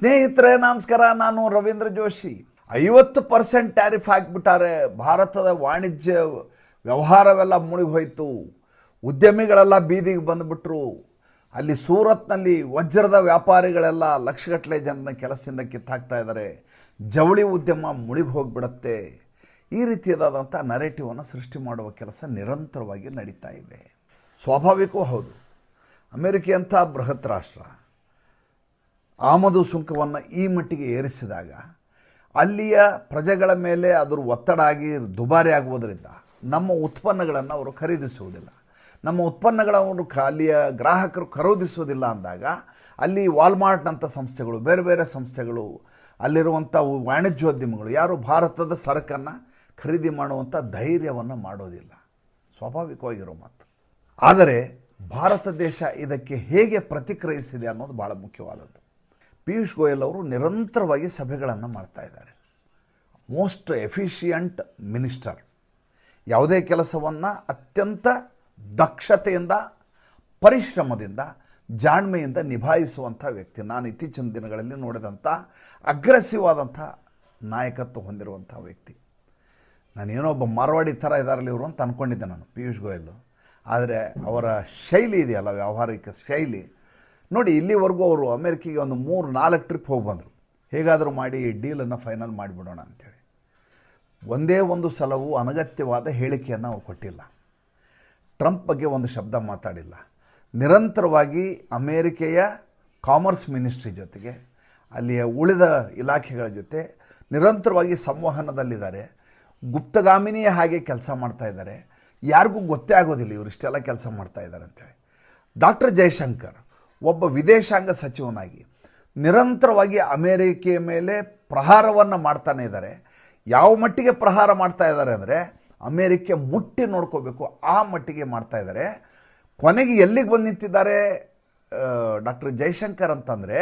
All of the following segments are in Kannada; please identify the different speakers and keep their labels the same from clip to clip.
Speaker 1: ಸ್ನೇಹಿತರೆ, ನಮಸ್ಕಾರ. ನಾನು ರವೀಂದ್ರ ಜೋಶಿ. ಐವತ್ತು ಪರ್ಸೆಂಟ್ ಟ್ಯಾರಿಫ್ ಹಾಕಿಬಿಟ್ಟಾರೆ ಭಾರತದ ವಾಣಿಜ್ಯ ವ್ಯವಹಾರವೆಲ್ಲ ಮುಳುಗಿ ಹೋಯಿತು ಉದ್ಯಮಿಗಳೆಲ್ಲ ಬೀದಿಗೆ ಬಂದುಬಿಟ್ರು. ಅಲ್ಲಿ ಸೂರತ್ನಲ್ಲಿ ವಜ್ರದ ವ್ಯಾಪಾರಿಗಳೆಲ್ಲ ಲಕ್ಷಗಟ್ಟಲೆ ಜನನ ಕೆಲಸದಿಂದ ಕಿತ್ತಾಕ್ತಾ ಇದ್ದಾರೆ. ಜವಳಿ ಉದ್ಯಮ ಮುಳುಗಿ ಹೋಗಿಬಿಡತ್ತೆ ಈ ರೀತಿಯಾದಂಥ ನರೇಟಿವನ್ನು ಸೃಷ್ಟಿ ಮಾಡುವ ಕೆಲಸ ನಿರಂತರವಾಗಿ ನಡೀತಾ ಇದೆ. ಸ್ವಾಭಾವಿಕವೂ ಹೌದು. ಅಮೇರಿಕೆಯಂಥ ಬೃಹತ್ ರಾಷ್ಟ್ರ. ಆಮದು ಸುಂಕವನ್ನು ಈ ಮಟ್ಟಿಗೆ ಏರಿಸಿದಾಗ ಅಲ್ಲಿಯ ಪ್ರಜೆಗಳ ಮೇಲೆ ಅದರ ಒತ್ತಡ ಆಗಿ ದುಬಾರಿ ಆಗುವುದರಿಂದ ನಮ್ಮ ಉತ್ಪನ್ನಗಳನ್ನು ಅವರು ಖರೀದಿಸುವುದಿಲ್ಲ. ನಮ್ಮ ಉತ್ಪನ್ನಗಳನ್ನು ಅಲ್ಲಿಯ ಗ್ರಾಹಕರು ಖರೀದಿಸುವುದಿಲ್ಲ ಅಂದಾಗ ಅಲ್ಲಿ ವಾಲ್ಮಾರ್ಟ್ನಂಥ ಸಂಸ್ಥೆಗಳು, ಬೇರೆ ಬೇರೆ ಸಂಸ್ಥೆಗಳು, ಅಲ್ಲಿರುವಂಥ ವಾಣಿಜ್ಯೋದ್ಯಮಗಳು, ಯಾರು ಭಾರತದ ಸರಕನ್ನು ಖರೀದಿ ಮಾಡುವಂಥ ಧೈರ್ಯವನ್ನು ಮಾಡೋದಿಲ್ಲ. ಸ್ವಾಭಾವಿಕವಾಗಿರೋ ಮಾತು. ಆದರೆ ಭಾರತ ದೇಶ ಇದಕ್ಕೆ ಹೇಗೆ ಪ್ರತಿಕ್ರಿಯಿಸಿದೆ ಅನ್ನೋದು ಭಾಳ ಮುಖ್ಯವಾದದ್ದು. ಪಿಯೂಷ್ ಗೋಯಲ್ ಅವರು ನಿರಂತರವಾಗಿ ಸಭೆಗಳನ್ನು ಮಾಡ್ತಾ ಇದ್ದಾರೆ. ಮೋಸ್ಟ್ ಎಫಿಷಿಯಂಟ್ ಮಿನಿಸ್ಟರ್ ಯಾವುದೇ ಕೆಲಸವನ್ನು ಅತ್ಯಂತ ದಕ್ಷತೆಯಿಂದ, ಪರಿಶ್ರಮದಿಂದ, ಜಾಣ್ಮೆಯಿಂದ ನಿಭಾಯಿಸುವಂಥ ವ್ಯಕ್ತಿ. ನಾನು ಇತ್ತೀಚಿನ ದಿನಗಳಲ್ಲಿ ನೋಡಿದಂಥ ಅಗ್ರೆಸಿವ್ ಆದಂಥ ನಾಯಕತ್ವ ಹೊಂದಿರುವಂಥ ವ್ಯಕ್ತಿ. ನಾನೇನೋ ಒಬ್ಬ ಮಾರ್ವಾಡಿ ಥರ ಇದ್ದಾರಲ್ಲ ಇವರು ಅಂತ ಅಂದ್ಕೊಂಡಿದ್ದೆ ನಾನು, ಪಿಯೂಷ್ ಗೋಯಲ್. ಆದರೆ ಅವರ ಶೈಲಿ ಇದೆಯಲ್ಲ, ವ್ಯಾವಹಾರಿಕ ಶೈಲಿ. ನೋಡಿ, ಇಲ್ಲಿವರೆಗೂ ಅವರು ಅಮೇರಿಕೆಗೆ ಒಂದು ಮೂರು, ನಾಲ್ಕು ಟ್ರಿಪ್ ಹೋಗಿ ಬಂದರು. ಹೇಗಾದರೂ ಮಾಡಿ ಈ ಡೀಲನ್ನು ಫೈನಲ್ ಮಾಡಿಬಿಡೋಣ ಅಂಥೇಳಿ ಒಂದೇ ಒಂದು ಸಲವೂ ಅನಗತ್ಯವಾದ ಹೇಳಿಕೆಯನ್ನು ಅವರು ಕೊಟ್ಟಿಲ್ಲ. ಟ್ರಂಪ್ ಬಗ್ಗೆ ಒಂದು ಶಬ್ದ ಮಾತಾಡಿಲ್ಲ. ನಿರಂತರವಾಗಿ ಅಮೇರಿಕೆಯ ಕಾಮರ್ಸ್ ಮಿನಿಸ್ಟ್ರಿ ಜೊತೆಗೆ, ಅಲ್ಲಿಯ ಉಳಿದ ಇಲಾಖೆಗಳ ಜೊತೆ ನಿರಂತರವಾಗಿ ಸಂವಹನದಲ್ಲಿದ್ದಾರೆ. ಗುಪ್ತಗಾಮಿನಿಯ ಹಾಗೆ ಕೆಲಸ ಮಾಡ್ತಾ ಇದ್ದಾರೆ. ಯಾರಿಗೂ ಗೊತ್ತೇ ಆಗೋದಿಲ್ಲ ಇವರು ಇಷ್ಟೆಲ್ಲ ಕೆಲಸ ಮಾಡ್ತಾ ಇದ್ದಾರೆ ಅಂತೇಳಿ ಡಾಕ್ಟರ್ ಜಯಶಂಕರ್ ಒಬ್ಬ ವಿದೇಶಾಂಗ ಸಚಿವನಾಗಿ ನಿರಂತರವಾಗಿ ಅಮೇರಿಕೆಯ ಮೇಲೆ ಪ್ರಹಾರವನ್ನು ಮಾಡ್ತಾನೆ ಇದ್ದಾರೆ ಯಾವ ಮಟ್ಟಿಗೆ ಪ್ರಹಾರ ಮಾಡ್ತಾ ಇದ್ದಾರೆ ಅಂದರೆ ಅಮೇರಿಕೆ ಮುಟ್ಟಿ ನೋಡ್ಕೋಬೇಕು, ಆ ಮಟ್ಟಿಗೆ ಮಾಡ್ತಾ ಇದ್ದಾರೆ ಕೊನೆಗೆ ಎಲ್ಲಿಗೆ ಬಂದು ನಿಂತಿದ್ದಾರೆ ಡಾಕ್ಟರ್ ಜಯಶಂಕರ್ ಅಂತಂದರೆ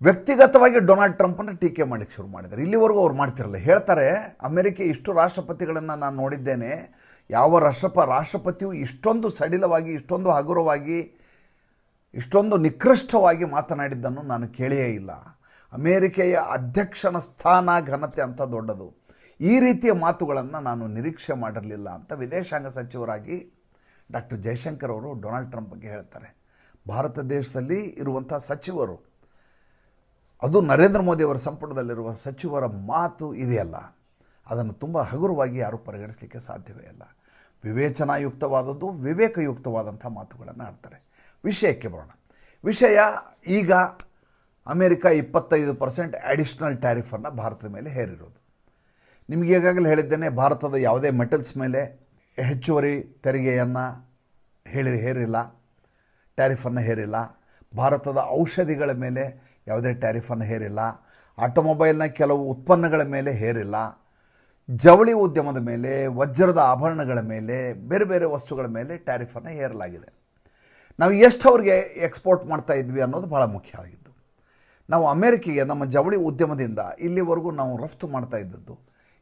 Speaker 1: ವ್ಯಕ್ತಿಗತವಾಗಿ ಡೊನಾಲ್ಡ್ ಟ್ರಂಪನ್ನು ಟೀಕೆ ಮಾಡಲಿಕ್ಕೆ ಶುರು ಮಾಡಿದ್ದಾರೆ. ಇಲ್ಲಿವರೆಗೂ ಅವ್ರು ಮಾಡ್ತಿರಲ್ಲ. ಹೇಳ್ತಾರೆ, ಅಮೆರಿಕೆ ಇಷ್ಟು ರಾಷ್ಟ್ರಪತಿಗಳನ್ನು ನಾನು ನೋಡಿದ್ದೇನೆ, ಯಾವ ರಾಷ್ಟ್ರಪ, ರಾಷ್ಟ್ರಪತಿಯು ಇಷ್ಟೊಂದು ಸಡಿಲವಾಗಿ, ಇಷ್ಟೊಂದು ಹಗುರವಾಗಿ ಇಷ್ಟೊಂದು ನಿಕೃಷ್ಟವಾಗಿ ಮಾತನಾಡಿದ್ದನ್ನು ನಾನು ಕೇಳಿಯೇ ಇಲ್ಲ. ಅಮೇರಿಕೆಯ ಅಧ್ಯಕ್ಷನ ಸ್ಥಾನ, ಘನತೆ ಅಂತ ದೊಡ್ಡದು. ಈ ರೀತಿಯ ಮಾತುಗಳನ್ನು ನಾನು ನಿರೀಕ್ಷೆ ಮಾಡಿರಲಿಲ್ಲ ಅಂತ ವಿದೇಶಾಂಗ ಸಚಿವರಾಗಿ ಡಾಕ್ಟರ್ ಜಯಶಂಕರ್ ಅವರು ಡೊನಾಲ್ಡ್ ಟ್ರಂಪ್ ಬಗ್ಗೆ ಹೇಳ್ತಾರೆ. ಭಾರತ ದೇಶದಲ್ಲಿ ಇರುವಂಥ ಸಚಿವರು, ಅದು ನರೇಂದ್ರ ಮೋದಿಯವರ ಸಂಪುಟದಲ್ಲಿರುವ ಸಚಿವರ ಮಾತು ಇದೆಯಲ್ಲ. ಅದನ್ನು ತುಂಬ ಹಗುರವಾಗಿ ಯಾರೂ ಪರಿಗಣಿಸಲಿಕ್ಕೆ ಸಾಧ್ಯವೇ ಇಲ್ಲ. ವಿವೇಚನಾಯುಕ್ತವಾದದ್ದು ವಿವೇಕಯುಕ್ತವಾದಂಥ ಮಾತುಗಳನ್ನು ಆಡ್ತಾರೆ. ವಿಷಯಕ್ಕೆ ಬರೋಣ. ವಿಷಯ ಈಗ ಅಮೇರಿಕ ಇಪ್ಪತ್ತೈದು ಪರ್ಸೆಂಟ್ ಅಡಿಷ್ನಲ್ ಟ್ಯಾರಿಫನ್ನು ಭಾರತದ ಮೇಲೆ ಹೇರಿರೋದು. ನಿಮಗೆ ಈಗಾಗಲೇ ಹೇಳಿದ್ದೇನೆ, ಭಾರತದ ಯಾವುದೇ ಮೆಟಲ್ಸ್ ಮೇಲೆ ಹೆಚ್ಚುವರಿ ತೆರಿಗೆಯನ್ನು ಹೇಳಿ ಹೇರಿಲ್ಲ ಟ್ಯಾರಿಫನ್ನು ಹೇರಿಲ್ಲ. ಭಾರತದ ಔಷಧಿಗಳ ಮೇಲೆ ಯಾವುದೇ ಟ್ಯಾರಿಫನ್ನು ಹೇರಿಲ್ಲ. ಆಟೋಮೊಬೈಲ್ನ ಕೆಲವು ಉತ್ಪನ್ನಗಳ ಮೇಲೆ ಹೇರಿಲ್ಲ. ಜವಳಿ ಉದ್ಯಮದ ಮೇಲೆ, ವಜ್ರದ ಆಭರಣಗಳ ಮೇಲೆ, ಬೇರೆ ಬೇರೆ ವಸ್ತುಗಳ ಮೇಲೆ ಟ್ಯಾರಿಫನ್ನು ಹೇರಲಾಗಿದೆ. ನಾವು ಎಷ್ಟು ಅವ್ರಿಗೆ ಎಕ್ಸ್ಪೋರ್ಟ್ ಮಾಡ್ತಾ ಇದ್ವಿ ಅನ್ನೋದು ಭಾಳ ಮುಖ್ಯ ಆಗಿದ್ದು. ನಾವು ಅಮೇರಿಕೆಗೆ ನಮ್ಮ ಜವಳಿ ಉದ್ಯಮದಿಂದ ಇಲ್ಲಿವರೆಗೂ ನಾವು ರಫ್ತು ಮಾಡ್ತಾ ಇದ್ದದ್ದು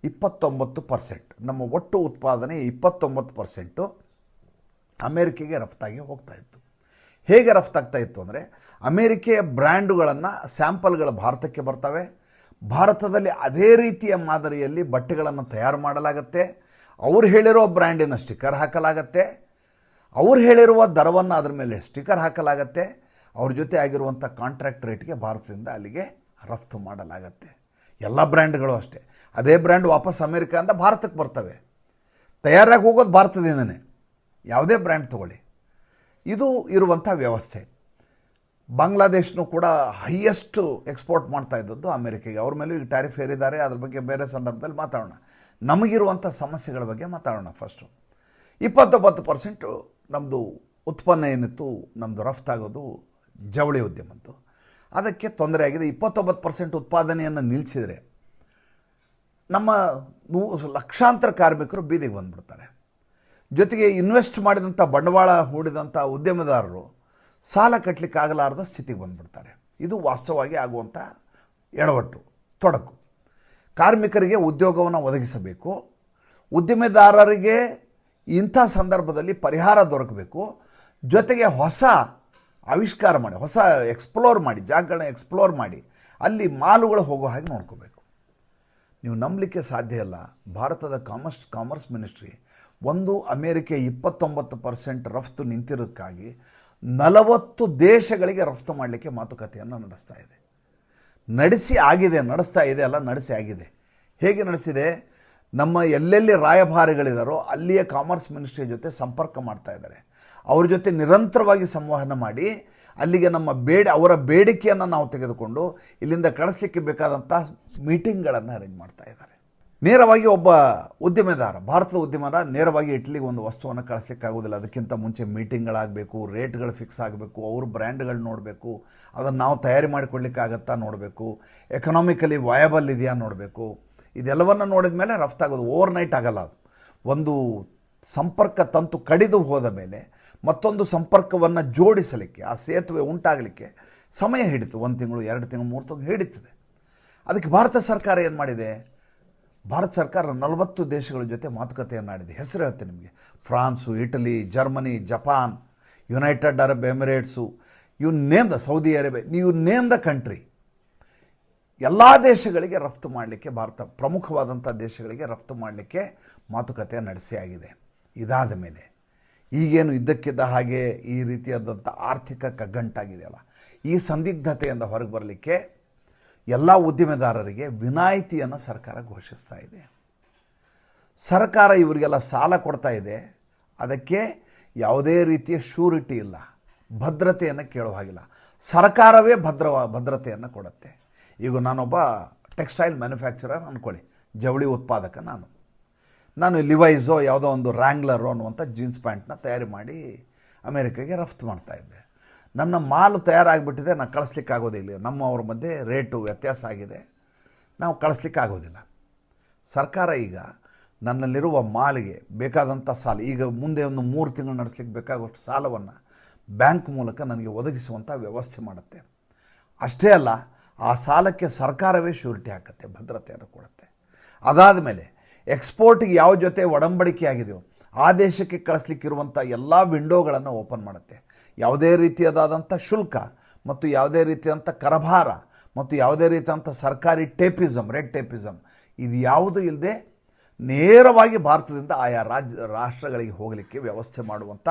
Speaker 1: ಇಪ್ಪತ್ತೊಂಬತ್ತು ಪರ್ಸೆಂಟ್. ನಮ್ಮ ಒಟ್ಟು ಉತ್ಪಾದನೆ ಇಪ್ಪತ್ತೊಂಬತ್ತು ಪರ್ಸೆಂಟು ಅಮೇರಿಕೆಗೆ ರಫ್ತಾಗಿ ಹೋಗ್ತಾ ಇತ್ತು. ಹೇಗೆ ರಫ್ತಾಗ್ತಾ ಇತ್ತು ಅಂದರೆ ಅಮೇರಿಕೆಯ ಬ್ರ್ಯಾಂಡುಗಳನ್ನು, ಸ್ಯಾಂಪಲ್ಗಳು ಭಾರತಕ್ಕೆ ಬರ್ತವೆ. ಭಾರತದಲ್ಲಿ ಅದೇ ರೀತಿಯ ಮಾದರಿಯಲ್ಲಿ ಬಟ್ಟೆಗಳನ್ನು ತಯಾರು ಮಾಡಲಾಗತ್ತೆ. ಅವ್ರು ಹೇಳಿರೋ ಬ್ರ್ಯಾಂಡಿನ ಸ್ಟಿಕ್ಕರ್ ಹಾಕಲಾಗತ್ತೆ. ಅವ್ರು ಹೇಳಿರುವ ದರವನ್ನು ಅದರ ಮೇಲೆ ಸ್ಟಿಕ್ಕರ್ ಹಾಕಲಾಗತ್ತೆ. ಅವ್ರ ಜೊತೆ ಆಗಿರುವಂಥ ಕಾಂಟ್ರಾಕ್ಟ್ ರೇಟ್ಗೆ ಭಾರತದಿಂದ ಅಲ್ಲಿಗೆ ರಫ್ತು ಮಾಡಲಾಗತ್ತೆ. ಎಲ್ಲ ಬ್ರ್ಯಾಂಡ್ಗಳು ಅಷ್ಟೇ. ಅದೇ ಬ್ರ್ಯಾಂಡ್ ವಾಪಸ್ ಅಮೇರಿಕ ಅಂತ ಭಾರತಕ್ಕೆ ಬರ್ತವೆ. ತಯಾರಾಗಿ ಹೋಗೋದು ಭಾರತದಿಂದನೇ. ಯಾವುದೇ ಬ್ರ್ಯಾಂಡ್ ತಗೊಳ್ಳಿ. ಇದು ಇರುವಂಥ ವ್ಯವಸ್ಥೆ. ಬಾಂಗ್ಲಾದೇಶನೂ ಕೂಡ ಹೈಯೆಸ್ಟು ಎಕ್ಸ್ಪೋರ್ಟ್ ಮಾಡ್ತಾ ಇದ್ದದ್ದು ಅಮೇರಿಕೆಗೆ. ಅವ್ರ ಮೇಲೂ ಈಗ ಟ್ಯಾರಿಫ್ ಏರಿದ್ದಾರೆ. ಅದ್ರ ಬಗ್ಗೆ ಬೇರೆ ಸಂದರ್ಭದಲ್ಲಿ ಮಾತಾಡೋಣ. ನಮಗಿರುವಂಥ ಸಮಸ್ಯೆಗಳ ಬಗ್ಗೆ ಮಾತಾಡೋಣ ಫಸ್ಟು ಇಪ್ಪತ್ತೊಂಬತ್ತು ಪರ್ಸೆಂಟು ನಮ್ಮದು ಉತ್ಪನ್ನ ಏನಿತ್ತು ನಮ್ಮದು ರಫ್ತಾಗೋದು ಜವಳಿ ಉದ್ಯಮದ್ದು. ಅದಕ್ಕೆ ತೊಂದರೆ ಆಗಿದೆ. ಇಪ್ಪತ್ತೊಂಬತ್ತು ಪರ್ಸೆಂಟ್ ಉತ್ಪಾದನೆಯನ್ನು ನಿಲ್ಲಿಸಿದರೆ ನಮ್ಮ ನೂ ಲಕ್ಷಾಂತರ ಕಾರ್ಮಿಕರು ಬೀದಿಗೆ ಬಂದುಬಿಡ್ತಾರೆ. ಜೊತೆಗೆ ಇನ್ವೆಸ್ಟ್ ಮಾಡಿದಂಥ ಬಂಡವಾಳ ಹೂಡಿದಂಥ ಉದ್ಯಮದಾರರು ಸಾಲ ಕಟ್ಟಲಿಕ್ಕೆ ಆಗಲಾರದ ಸ್ಥಿತಿಗೆ ಬಂದುಬಿಡ್ತಾರೆ. ಇದು ವಾಸ್ತವವಾಗಿ ಆಗುವಂಥ ಎಡವಟ್ಟು, ತೊಡಕು. ಕಾರ್ಮಿಕರಿಗೆ ಉದ್ಯೋಗವನ್ನು ಒದಗಿಸಬೇಕು. ಉದ್ಯಮೆದಾರರಿಗೆ ಇಂಥ ಸಂದರ್ಭದಲ್ಲಿ ಪರಿಹಾರ ದೊರಕಬೇಕು. ಜೊತೆಗೆ ಹೊಸ ಆವಿಷ್ಕಾರ ಮಾಡಿ, ಹೊಸ ಎಕ್ಸ್ಪ್ಲೋರ್ ಮಾಡಿ, ಜಾಗಗಳನ್ನ ಎಕ್ಸ್ಪ್ಲೋರ್ ಮಾಡಿ, ಅಲ್ಲಿ ಮಾಲುಗಳು ಹೋಗೋ ಹಾಗೆ ನೋಡ್ಕೋಬೇಕು. ನೀವು ನಂಬಲಿಕ್ಕೆ ಸಾಧ್ಯ ಇಲ್ಲ. ಭಾರತದ ಕಾಮರ್ಸ್ ಕಾಮರ್ಸ್ ಮಿನಿಸ್ಟ್ರಿ ಒಂದು ಅಮೇರಿಕೆ ಇಪ್ಪತ್ತೊಂಬತ್ತು ಪರ್ಸೆಂಟ್ ರಫ್ತು ನಿಂತಿರೋದಕ್ಕಾಗಿ ನಲವತ್ತು ದೇಶಗಳಿಗೆ ರಫ್ತು ಮಾಡಲಿಕ್ಕೆ ಮಾತುಕತೆಯನ್ನು ನಡೆಸ್ತಾ ಇದೆ. ನಡೆಸಿ ಆಗಿದೆ, ನಡೆಸ್ತಾ ಇದೆ ಅಲ್ಲ, ನಡೆಸಿ ಆಗಿದೆ. ಹೇಗೆ ನಡೆಸಿದೆ? ನಮ್ಮ ಎಲ್ಲೆಲ್ಲಿ ರಾಯಭಾರಿಗಳಿದಾರೋ ಅಲ್ಲಿಯ ಕಾಮರ್ಸ್ ಮಿನಿಸ್ಟ್ರಿ ಜೊತೆ ಸಂಪರ್ಕ ಮಾಡ್ತಾ ಇದ್ದಾರೆ. ಅವ್ರ ಜೊತೆ ನಿರಂತರವಾಗಿ ಸಂವಹನ ಮಾಡಿ, ಅಲ್ಲಿಗೆ ನಮ್ಮ ಬೇಡ, ಅವರ ಬೇಡಿಕೆಯನ್ನು ನಾವು ತೆಗೆದುಕೊಂಡು ಇಲ್ಲಿಂದ ಕಳಿಸ್ಲಿಕ್ಕೆ ಬೇಕಾದಂಥ ಮೀಟಿಂಗ್ಗಳನ್ನು ಅರೇಂಜ್ ಮಾಡ್ತಾ ಇದ್ದಾರೆ. ನೇರವಾಗಿ ಒಬ್ಬ ಉದ್ಯಮೆದಾರ, ಭಾರತದ ಉದ್ಯಮದಾರ ನೇರವಾಗಿ ಇಟ್ಲಿಗೆ ಒಂದು ವಸ್ತುವನ್ನು ಕಳಿಸ್ಲಿಕ್ಕಾಗೋದಿಲ್ಲ ಅದಕ್ಕಿಂತ ಮುಂಚೆ ಮೀಟಿಂಗ್ಗಳಾಗಬೇಕು, ರೇಟ್ಗಳು ಫಿಕ್ಸ್ ಆಗಬೇಕು, ಅವ್ರ ಬ್ರ್ಯಾಂಡ್ಗಳು ನೋಡಬೇಕು, ಅದನ್ನು ನಾವು ತಯಾರಿ ಮಾಡಿಕೊಡ್ಲಿಕ್ಕೆ ಆಗತ್ತಾ ನೋಡಬೇಕು, ಎಕನಾಮಿಕಲಿ ವಯಬಲ್ ಇದೆಯಾ ನೋಡಬೇಕು. ಇದೆಲ್ಲವನ್ನು ನೋಡಿದ ಮೇಲೆ ರಫ್ತಾಗೋದು ಓವರ್ ನೈಟ್ ಆಗಲ್ಲ ಅದು. ಒಂದು ಸಂಪರ್ಕ ತಂತು ಕಡಿದು ಹೋದ ಮೇಲೆ ಮತ್ತೊಂದು ಸಂಪರ್ಕವನ್ನು ಜೋಡಿಸಲಿಕ್ಕೆ, ಆ ಸೇತುವೆ ಉಂಟಾಗಲಿಕ್ಕೆ ಸಮಯ ಹಿಡಿತು, ಒಂದು ತಿಂಗಳು, ಎರಡು ತಿಂಗಳು, ಮೂರು ತಿಂಗಳು ಹಿಡಿತದೆ. ಅದಕ್ಕೆ ಭಾರತ ಸರ್ಕಾರ ಏನು ಮಾಡಿದೆ? ಭಾರತ ಸರ್ಕಾರ ನಲವತ್ತು ದೇಶಗಳ ಜೊತೆ ಮಾತುಕತೆಯನ್ನು ಆಡಿದೆ. ಹೆಸರು ಹೇಳ್ತೀನಿ ನಿಮಗೆ. France, Italy, Germany, Japan, United Arab Emirates you name the Saudi Arabia ನೀವು ನೇಮ್ ದ ಕಂಟ್ರಿ ಎಲ್ಲ ದೇಶಗಳಿಗೆ ರಫ್ತು ಮಾಡಲಿಕ್ಕೆ, ಭಾರತ ಪ್ರಮುಖವಾದಂಥ ದೇಶಗಳಿಗೆ ರಫ್ತು ಮಾಡಲಿಕ್ಕೆ ಮಾತುಕತೆ ನಡೆಸಿ ಆಗಿದೆ. ಇದಾದ ಮೇಲೆ ಈಗೇನು ಇದ್ದಕ್ಕಿದ್ದ ಹಾಗೆ ಈ ರೀತಿಯಾದಂಥ ಆರ್ಥಿಕ ಕಗ್ಗಂಟಾಗಿದೆಯಲ್ಲ, ಈ ಸಂದಿಗ್ಧತೆಯಿಂದ ಹೊರಗೆ ಬರಲಿಕ್ಕೆ ಎಲ್ಲ ಉದ್ದಿಮೆದಾರರಿಗೆ ವಿನಾಯಿತಿಯನ್ನು ಸರ್ಕಾರ ಘೋಷಿಸ್ತಾ ಇದೆ. ಸರ್ಕಾರ ಇವರಿಗೆಲ್ಲ ಸಾಲ ಕೊಡ್ತಾ ಇದೆ. ಅದಕ್ಕೆ ಯಾವುದೇ ರೀತಿಯ ಶ್ಯೂರಿಟಿ ಇಲ್ಲ. ಭದ್ರತೆಯನ್ನು ಕೇಳೋ ಹಾಗಿಲ್ಲ. ಸರ್ಕಾರವೇ ಭದ್ರವ, ಭದ್ರತೆಯನ್ನು ಕೊಡುತ್ತೆ. ಈಗ ನಾನೊಬ್ಬ ಟೆಕ್ಸ್ಟೈಲ್ ಮ್ಯಾನುಫ್ಯಾಕ್ಚರರ್ ಅಂದ್ಕೊಳ್ಳಿ ಜವಳಿ ಉತ್ಪಾದಕ ನಾನು. ನಾನು ಲಿವೈಸೋ ಯಾವುದೋ ಒಂದು ರ್ಯಾಂಗ್ಲರೋ ಅನ್ನುವಂಥ ಜೀನ್ಸ್ ಪ್ಯಾಂಟ್ನ ತಯಾರಿ ಮಾಡಿ ಅಮೇರಿಕಾಗೆ ರಫ್ತು ಮಾಡ್ತಾ ಇದ್ದೆ. ನನ್ನ ಮಾಲು ತಯಾರಾಗಿಬಿಟ್ಟಿದೆ, ನಾನು ಕಳಿಸ್ಲಿಕ್ಕೆ ಆಗೋದಿಲ್ಲ ನಮ್ಮವ್ರ ಮಧ್ಯೆ ರೇಟು ವ್ಯತ್ಯಾಸ ಆಗಿದೆ. ನಾವು ಕಳಿಸ್ಲಿಕ್ಕೆ ಆಗೋದಿಲ್ಲ. ಸರ್ಕಾರ ಈಗ ನನ್ನಲ್ಲಿರುವ ಮಾಲಿಗೆ ಬೇಕಾದಂಥ ಸಾಲ, ಈಗ ಮುಂದೆ ಒಂದು ಮೂರು ತಿಂಗಳು ನಡೆಸ್ಲಿಕ್ಕೆ ಬೇಕಾಗುವಷ್ಟು ಸಾಲವನ್ನು ಬ್ಯಾಂಕ್ ಮೂಲಕ ನನಗೆ ಒದಗಿಸುವಂಥ ವ್ಯವಸ್ಥೆ ಮಾಡುತ್ತೆ. ಅಷ್ಟೇ ಅಲ್ಲ ಆ ಸಾಲಕ್ಕೆ ಸರ್ಕಾರವೇ ಶ್ಯೂರಿಟಿ ಹಾಕುತ್ತೆ, ಭದ್ರತೆಯನ್ನು ಕೊಡುತ್ತೆ. ಅದಾದ ಮೇಲೆ ಎಕ್ಸ್ಪೋರ್ಟಿಗೆ ಯಾವ ಜೊತೆ ಒಡಂಬಡಿಕೆ ಆಗಿದೆಯೋ ಆ ದೇಶಕ್ಕೆ ಕಳಿಸ್ಲಿಕ್ಕಿರುವಂಥ ಎಲ್ಲ ವಿಂಡೋಗಳನ್ನು ಓಪನ್ ಮಾಡುತ್ತೆ. ಯಾವುದೇ ರೀತಿಯಾದಂಥ ಶುಲ್ಕ ಮತ್ತು ಯಾವುದೇ ರೀತಿಯಾದಂಥ ಕರಭಾರ ಮತ್ತು ಯಾವುದೇ ರೀತಿಯಾದಂಥ ಸರ್ಕಾರಿ ಟೇಪಿಸಮ್ ರೆಡ್ ಟೇಪಿಸಮ್ ಇದು ಯಾವುದು ಇಲ್ಲದೆ ನೇರವಾಗಿ ಭಾರತದಿಂದ ಆಯಾ ರಾಜ್ಯ, ರಾಷ್ಟ್ರಗಳಿಗೆ ಹೋಗಲಿಕ್ಕೆ ವ್ಯವಸ್ಥೆ ಮಾಡುವಂಥ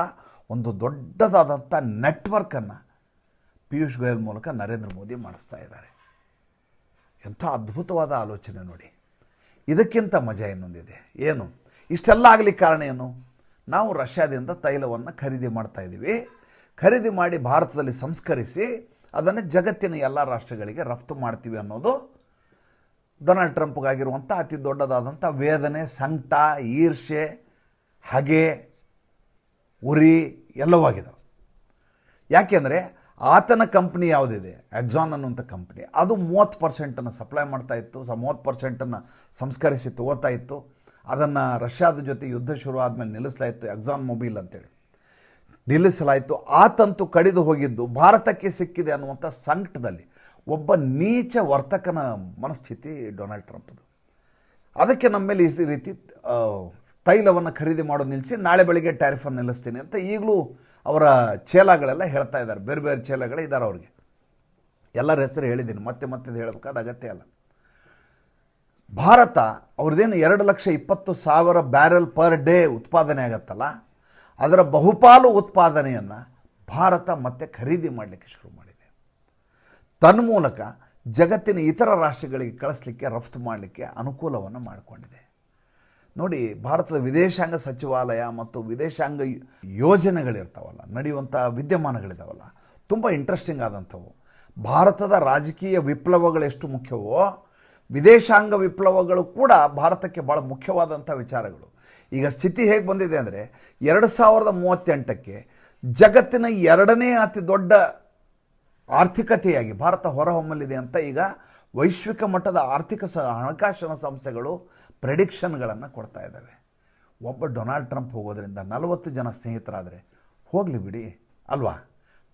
Speaker 1: ಒಂದು ದೊಡ್ಡದಾದಂಥ ನೆಟ್ವರ್ಕನ್ನು ಪಿಯೂಷ್ ಗೋಯಲ್ ಮೂಲಕ ನರೇಂದ್ರ ಮೋದಿ ಮಾಡಿಸ್ತಾ ಇದ್ದಾರೆ. ಎಂಥ ಅದ್ಭುತವಾದ ಆಲೋಚನೆ ನೋಡಿ. ಇದಕ್ಕಿಂತ ಮಜಾ ಇನ್ನೊಂದಿದೆ. ಏನು? ಇಷ್ಟೆಲ್ಲ ಆಗಲಿಕ್ಕೆ ಕಾರಣ ಏನು? ನಾವು ರಷ್ಯಾದಿಂದ ತೈಲವನ್ನು ಖರೀದಿ ಮಾಡ್ತಾ ಇದ್ದೀವಿ. ಖರೀದಿ ಮಾಡಿ ಭಾರತದಲ್ಲಿ ಸಂಸ್ಕರಿಸಿ ಅದನ್ನು ಜಗತ್ತಿನ ಎಲ್ಲ ರಾಷ್ಟ್ರಗಳಿಗೆ ರಫ್ತು ಮಾಡ್ತೀವಿ ಅನ್ನೋದು ಡೊನಾಲ್ಡ್ ಟ್ರಂಪ್ಗಾಗಿರುವಂಥ ಅತಿ ದೊಡ್ಡದಾದಂಥ ವೇದನೆ, ಸಂಕಟ ಈರ್ಷೆ ಹಗೆ, ಉರಿ ಎಲ್ಲವೂ ಯಾಕೆಂದರೆ ಆತನ ಕಂಪ್ನಿ ಯಾವುದಿದೆ? ಎಕ್ಸಾನ್ ಅನ್ನುವಂಥ ಕಂಪ್ನಿ. ಅದು ಮೂವತ್ತು ಪರ್ಸೆಂಟನ್ನು ಸಪ್ಲೈ ಮಾಡ್ತಾ ಇತ್ತು. ಸ ಮೂವತ್ತು ಪರ್ಸೆಂಟನ್ನು ಸಂಸ್ಕರಿಸಿ ತಗೋತಾ ಇತ್ತು. ಅದನ್ನು ರಷ್ಯಾದ ಜೊತೆ ಯುದ್ಧ ಶುರು ಆದಮೇಲೆ ನಿಲ್ಲಿಸಲಾಯಿತು ಎಕ್ಸಾನ್ ಮೊಬೈಲ್ ಅಂತೇಳಿ. ನಿಲ್ಲಿಸಲಾಯಿತು. ಆತಂತು ಕಡಿದು ಹೋಗಿದ್ದು ಭಾರತಕ್ಕೆ ಸಿಕ್ಕಿದೆ ಅನ್ನುವಂಥ ಸಂಕಟದಲ್ಲಿ ಒಬ್ಬ ನೀಚ ವರ್ತಕನ ಮನಸ್ಥಿತಿ ಡೊನಾಲ್ಡ್ ಟ್ರಂಪ್ದು ಅದಕ್ಕೆ ನಮ್ಮ ಮೇಲೆ ಈ ರೀತಿ ಆ, ತೈಲವನ್ನು ಖರೀದಿ ಮಾಡೋದು ನಿಲ್ಲಿಸಿ ನಾಳೆ ಬೆಳಿಗ್ಗೆ ಟ್ಯಾರಿಫನ್ನು ನಿಲ್ಲಿಸ್ತೀನಿ ಅಂತ ಈಗಲೂ ಅವರ ಚೇಲಗಳೆಲ್ಲ ಹೇಳ್ತಾ ಇದ್ದಾರೆ. ಬೇರೆ ಬೇರೆ ಚೇಲಗಳೇ ಇದ್ದಾರೆ ಅವ್ರಿಗೆ. ಎಲ್ಲರ ಹೆಸರು ಹೇಳಿದ್ದೀನಿ. ಮತ್ತೆ ಮತ್ತೆ ಹೇಳಬೇಕಾದ ಅಗತ್ಯ ಅಲ್ಲ ಭಾರತ ಅವ್ರದ್ದೇನು ಎರಡು ಲಕ್ಷ ಇಪ್ಪತ್ತು ಸಾವಿರ ಬ್ಯಾರೆಲ್ ಪರ್ ಡೇ ಉತ್ಪಾದನೆ ಆಗತ್ತಲ್ಲ? ಅದರ ಬಹುಪಾಲು ಉತ್ಪಾದನೆಯನ್ನು ಭಾರತ ಮತ್ತೆ ಖರೀದಿ ಮಾಡಲಿಕ್ಕೆ ಶುರು ಮಾಡಿದೆ. ತನ್ಮೂಲಕ ಜಗತ್ತಿನ ಇತರ ರಾಷ್ಟ್ರಗಳಿಗೆ ಕಳಿಸ್ಲಿಕ್ಕೆ ರಫ್ತು ಮಾಡಲಿಕ್ಕೆ ಅನುಕೂಲವನ್ನು ಮಾಡಿಕೊಂಡಿದೆ. ನೋಡಿ, ಭಾರತದ ವಿದೇಶಾಂಗ ಸಚಿವಾಲಯ ಮತ್ತು ವಿದೇಶಾಂಗ ಯೋಜನೆಗಳಿರ್ತಾವಲ್ಲ, ನಡೆಯುವಂಥ ವಿದ್ಯಮಾನಗಳಿದಾವಲ್ಲ, ತುಂಬ ಇಂಟ್ರೆಸ್ಟಿಂಗ್ ಆದಂಥವು. ಭಾರತದ ರಾಜಕೀಯ ವಿಪ್ಲವಗಳು ಎಷ್ಟು ಮುಖ್ಯವೋ, ವಿದೇಶಾಂಗ ವಿಪ್ಲವಗಳು ಕೂಡ ಭಾರತಕ್ಕೆ ಭಾಳ ಮುಖ್ಯವಾದಂಥ ವಿಚಾರಗಳು. ಈಗ ಸ್ಥಿತಿ ಹೇಗೆ ಬಂದಿದೆ ಅಂದರೆ, ಎರಡು ಸಾವಿರದ ಮೂವತ್ತೆಂಟಕ್ಕೆ ಜಗತ್ತಿನ ಎರಡನೇ ಅತಿ ದೊಡ್ಡ ಆರ್ಥಿಕತೆಯಾಗಿ ಭಾರತ ಹೊರಹೊಮ್ಮಲಿದೆ ಅಂತ ಈಗ ವೈಶ್ವಿಕ ಮಟ್ಟದ ಆರ್ಥಿಕ ಸ, ಹಣಕಾಸಿನ ಸಂಸ್ಥೆಗಳು ಪ್ರೆಡಿಕ್ಷನ್ಗಳನ್ನು ಕೊಡ್ತಾ ಇದ್ದಾವೆ. ಒಬ್ಬ ಡೊನಾಲ್ಡ್ ಟ್ರಂಪ್ ಹೋಗೋದ್ರಿಂದ ನಲವತ್ತು ಜನ ಸ್ನೇಹಿತರಾದರೆ ಹೋಗಲಿ ಬಿಡಿ, ಅಲ್ವಾ?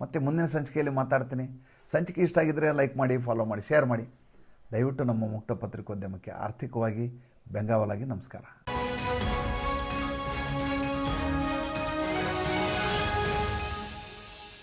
Speaker 1: ಮತ್ತು ಮುಂದಿನ ಸಂಚಿಕೆಯಲ್ಲಿ ಮಾತಾಡ್ತೀನಿ. ಸಂಚಿಕೆ ಇಷ್ಟ ಆಗಿದ್ದರೆ ಲೈಕ್ ಮಾಡಿ ಫಾಲೋ ಮಾಡಿ ಶೇರ್ ಮಾಡಿ. ದಯವಿಟ್ಟು ನಮ್ಮ ಮುಕ್ತ ಪತ್ರಿಕೋದ್ಯಮಕ್ಕೆ ಆರ್ಥಿಕವಾಗಿ ಬೆಂಗಾವಲಾಗಿ ನಮಸ್ಕಾರ.